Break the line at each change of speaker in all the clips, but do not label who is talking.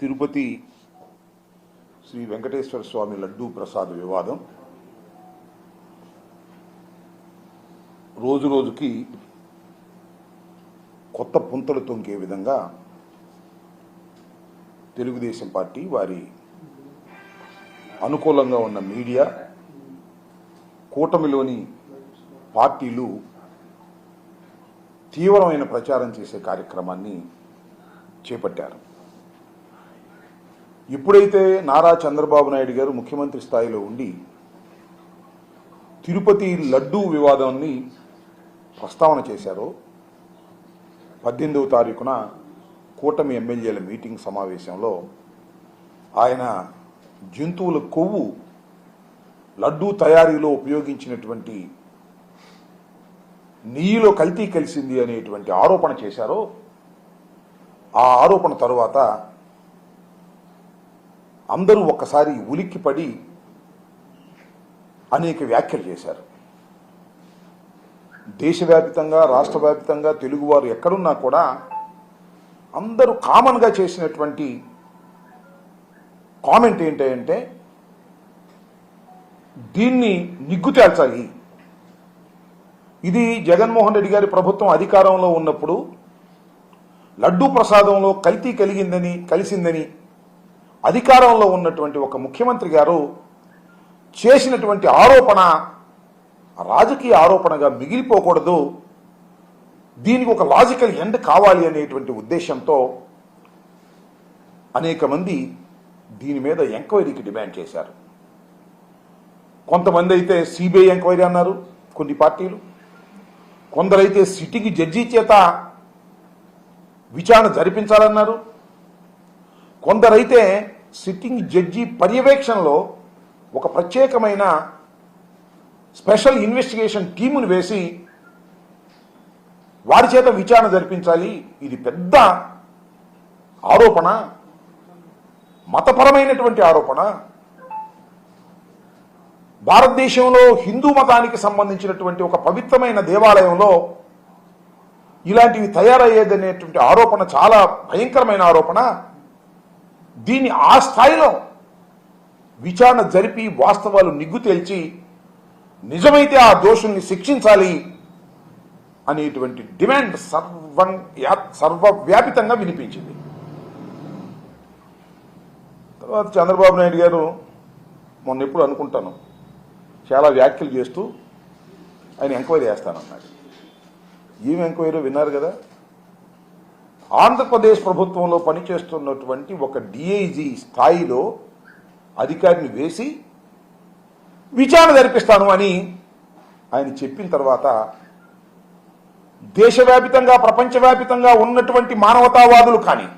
తిరుపతి శ్రీ వెంకటేశ్వర స్వామి లడ్డూ ప్రసాద్ వివాదం. రోజు రోజుకి కొత్త పుంతలు తొంకే విధంగా తెలుగుదేశం పార్టీ వారి అనుకూలంగా ఉన్న మీడియా కూటమిలోని పార్టీలు తీవ్రమైన ప్రచారం చేసే కార్యక్రమాన్ని చేపట్టారు. ఎప్పుడైతే నారా చంద్రబాబు నాయుడు గారు ముఖ్యమంత్రి స్థాయిలో ఉండి తిరుపతి లడ్డూ వివాదాన్ని ప్రస్తావన చేశారో. పద్దెనిమిదవ తారీఖున కూటమి ఎమ్మెల్యేల మీటింగ్ సమావేశంలో ఆయన జంతువుల కొవ్వు లడ్డూ తయారీలో ఉపయోగించినటువంటి నెయ్యిలో కల్తీ కలిసింది అనేటువంటి ఆరోపణ చేశారో. ఆ ఆరోపణ తరువాత అందరూ ఒక్కసారి ఉలిక్కిపడి అనేక వ్యాఖ్యలు చేశారు. దేశవ్యాప్తంగా రాష్ట్ర వ్యాప్తంగా తెలుగువారు ఎక్కడున్నా కూడా అందరూ కామన్గా చేసినటువంటి కామెంట్ ఏంటంటే దీన్ని నిగ్గు తేల్చాలి. ఇది జగన్మోహన్ రెడ్డి గారి ప్రభుత్వం అధికారంలో ఉన్నప్పుడు లడ్డూ ప్రసాదంలో కల్తీ కలిగిందని కలిసిందని అధికారంలో ఉన్నటువంటి ఒక ముఖ్యమంత్రి గారు చేసినటువంటి ఆరోపణ రాజకీయ ఆరోపణగా మిగిలిపోకూడదు. దీనికి ఒక లాజికల్ ఎండ్ కావాలి అనేటువంటి ఉద్దేశంతో అనేక మంది దీని మీద ఎంక్వైరీకి డిమాండ్ చేశారు. కొంతమంది అయితే సిబిఐ ఎంక్వైరీ అన్నారు కొన్ని పార్టీలు. కొందరైతే సిటీకి జడ్జి చేత విచారణ జరిపించాలన్నారు. కొందరైతే సిట్టింగ్ జడ్జి పర్యవేక్షణలో ఒక ప్రత్యేకమైన స్పెషల్ ఇన్వెస్టిగేషన్ టీమును వేసి వారి చేత విచారణ జరిపించాలి. ఇది పెద్ద ఆరోపణ మతపరమైనటువంటి ఆరోపణ. భారతదేశంలో హిందూ మతానికి సంబంధించినటువంటి ఒక పవిత్రమైన దేవాలయంలో ఇలాంటివి తయారయ్యేదనేటువంటి ఆరోపణ చాలా భయంకరమైన ఆరోపణ. దీన్ని ఆ స్థాయిలో విచారణ జరిపి వాస్తవాలు నిగ్గు తేల్చి నిజమైతే ఆ దోషుల్ని శిక్షించాలి అనేటువంటి డిమాండ్ సర్వం సర్వవ్యాపితంగా వినిపించింది. తర్వాత చంద్రబాబు నాయుడు గారు మొన్న ఎప్పుడు అనుకుంటాను చాలా వ్యాఖ్యలు చేస్తూ ఆయన ఎంక్వైరీ చేస్తానన్నాడు. ఏం ఎంక్వైరీ విన్నారు కదా? ఆంధ్రప్రదేశ్ ప్రభుత్వంలో పనిచేస్తున్నటువంటి ఒక డిఐజీ స్థాయిలో అధికారిని వేసి విచారణ జరిపిస్తాను అని ఆయన చెప్పిన తర్వాత దేశవ్యాపితంగా ప్రపంచవ్యాపితంగా ఉన్నటువంటి మానవతావాదులు కానీ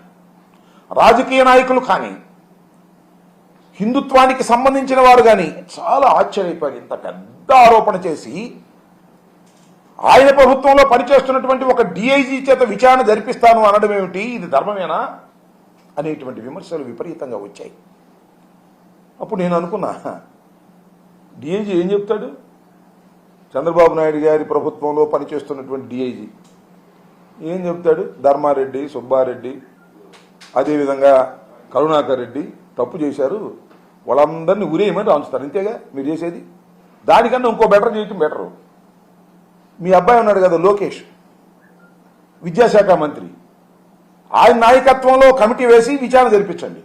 రాజకీయ నాయకులు కానీ హిందుత్వానికి సంబంధించిన వారు కానీ చాలా ఆశ్చర్యపోయారు. ఇంత పెద్ద ఆరోపణ చేసి ఆయన ప్రభుత్వంలో పనిచేస్తున్నటువంటి ఒక డిఐజీ చేత విచారణ జరిపిస్తాను అనడం ఏమిటి? ఇది ధర్మమేనా? అనేటువంటి విమర్శలు విపరీతంగా వచ్చాయి. అప్పుడు నేను అనుకున్నా డిఐజీ ఏం చెప్తాడు? చంద్రబాబు నాయుడు గారి ప్రభుత్వంలో పనిచేస్తున్నటువంటి డిఐజీ ఏం చెప్తాడు? ధర్మారెడ్డి సుబ్బారెడ్డి అదేవిధంగా కరుణాకర్ రెడ్డి తప్పు చేశారు. వాళ్ళందరినీ ఉరేయమని రాంచుతారు అంతేగా? మీరు చేసేది? దానికన్నా ఇంకో బెటర్ చేయటం బెటరు. మీ అబ్బాయి ఉన్నాడు కదా లోకేష్ విద్యాశాఖ మంత్రి. ఆయన నాయకత్వంలో కమిటీ వేసి విచారణ జరిపించండి.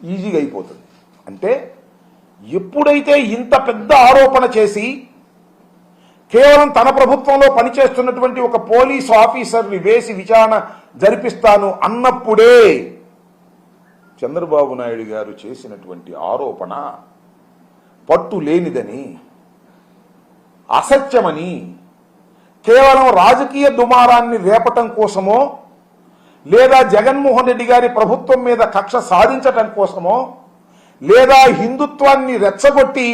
ఈజీగా అయిపోతుంది. అంటే ఎప్పుడైతే ఇంత పెద్ద ఆరోపణ చేసి కేవలం తన ప్రభుత్వంలో పనిచేస్తున్నటువంటి ఒక పోలీసు ఆఫీసర్ని వేసి విచారణ జరిపిస్తాను అన్నప్పుడే చంద్రబాబు నాయుడు గారు చేసినటువంటి ఆరోపణ పట్టు లేనిదని అసత్యమని కేవలం రాజకీయ దుమారాన్ని రేపటం కోసమో లేదా జగన్మోహన్ రెడ్డి గారి ప్రభుత్వం మీద కక్ష సాధించటం కోసమో లేదా హిందుత్వాన్ని రెచ్చగొట్టి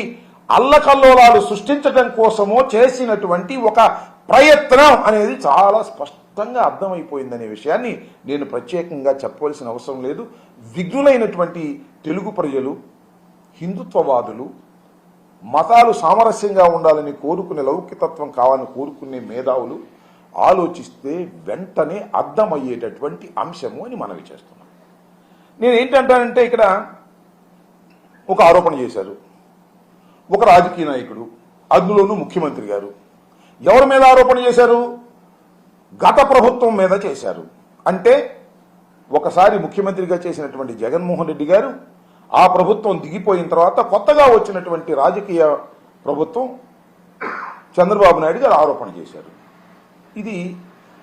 అల్లకల్లోలాలు సృష్టించటం కోసమో చేసినటువంటి ఒక ప్రయత్నం అనేది చాలా స్పష్టంగా అర్థమైపోయిందనే విషయాన్ని నేను ప్రత్యేకంగా చెప్పవలసిన అవసరం లేదు. విఘ్నులైనటువంటి తెలుగు ప్రజలు హిందుత్వవాదులు మతాలు సామరస్యంగా ఉండాలని కోరుకునే లౌకికతత్వం కావాలని కోరుకునే మేధావులు ఆలోచిస్తే వెంటనే అర్థమయ్యేటటువంటి అంశము అని మనవి చేస్తున్నాం. నేను ఏంటంటానంటే ఇక్కడ ఒక ఆరోపణ చేశారు. ఒక రాజకీయ నాయకుడు అందులోనూ ముఖ్యమంత్రి గారు. ఎవరి మీద ఆరోపణ చేశారు? గత ప్రభుత్వం మీద చేశారు. అంటే ఒకసారి ముఖ్యమంత్రిగా చేసినటువంటి జగన్మోహన్ రెడ్డి గారు ఆ ప్రభుత్వం దిగిపోయిన తర్వాత కొత్తగా వచ్చినటువంటి రాజకీయ ప్రభుత్వం చంద్రబాబు నాయుడు గారు ఆరోపణ చేశారు. ఇది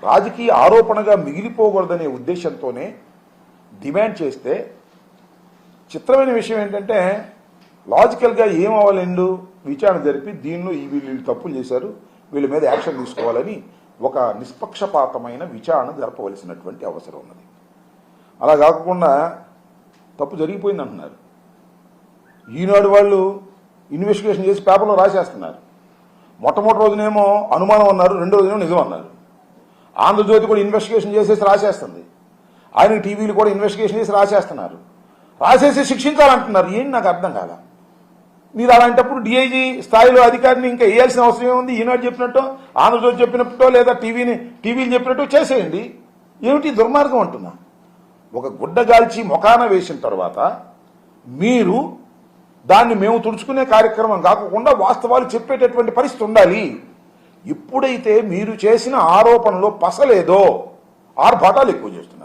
రాజకీయ ఆరోపణగా మిగిలిపోకూడదనే ఉద్దేశంతోనే డిమాండ్ చేస్తే చిత్రమైన విషయం ఏంటంటే లాజికల్గా ఏం అవ్వాలండు విచారణ జరిపి దీనిలో ఈ వీళ్ళు వీళ్ళు తప్పులు చేశారు వీళ్ళ మీద యాక్షన్ తీసుకోవాలని ఒక నిష్పక్షపాతమైన విచారణ జరపవలసినటువంటి అవసరం ఉన్నది. అలా కాకుండా తప్పు జరిగిపోయింది అంటున్నారు. ఈనాడు వాళ్ళు ఇన్వెస్టిగేషన్ చేసి పేపర్లో రాసేస్తున్నారు. మొట్టమొదటి రోజునేమో అనుమానం అన్నారు రెండో రోజునేమో నిజం అన్నారు. ఆంధ్రజ్యోతి కూడా ఇన్వెస్టిగేషన్ చేసేసి రాసేస్తుంది. ఆయన టీవీలు కూడా ఇన్వెస్టిగేషన్ చేసి రాసేస్తున్నారు. రాసేసి శిక్షించాలంటున్నారు. ఏంటి నాకు అర్థం కాదు మీరు అలాంటప్పుడు డిఐజీ స్థాయిలో అధికారిని ఇంకా వేయాల్సిన అవసరం ఏముంది? ఈనాడు చెప్పినట్టు ఆంధ్రజ్యోతి చెప్పినట్టు లేదా టీవీని టీవీలు చెప్పినట్టు చేసేయండి. ఏమిటి దుర్మార్గం అంటున్నా? ఒక గుడ్డ గాల్చి వేసిన తర్వాత మీరు దాన్ని మేము తుడుచుకునే కార్యక్రమం కాకుండా వాస్తవాలు చెప్పేటటువంటి పరిస్థితి ఉండాలి. ఎప్పుడైతే మీరు చేసిన ఆరోపణలో పసలేదో ఆర్భాటాలు ఎక్కువ చేస్తున్నారు